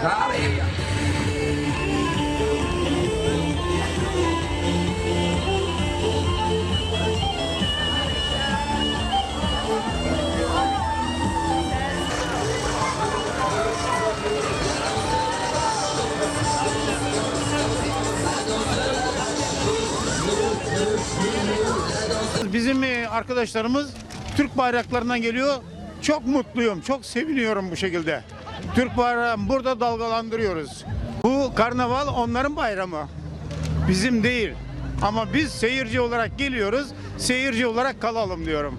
Hallelujah. Bizim e, arkadaşlarımız Türk bayraklarından geliyor. Çok mutluyum, çok seviniyorum bu şekilde. Türk bayrağını burada dalgalandırıyoruz. Bu karnaval onların bayramı. Bizim değil. Ama biz seyirci olarak geliyoruz. Seyirci olarak kalalım diyorum.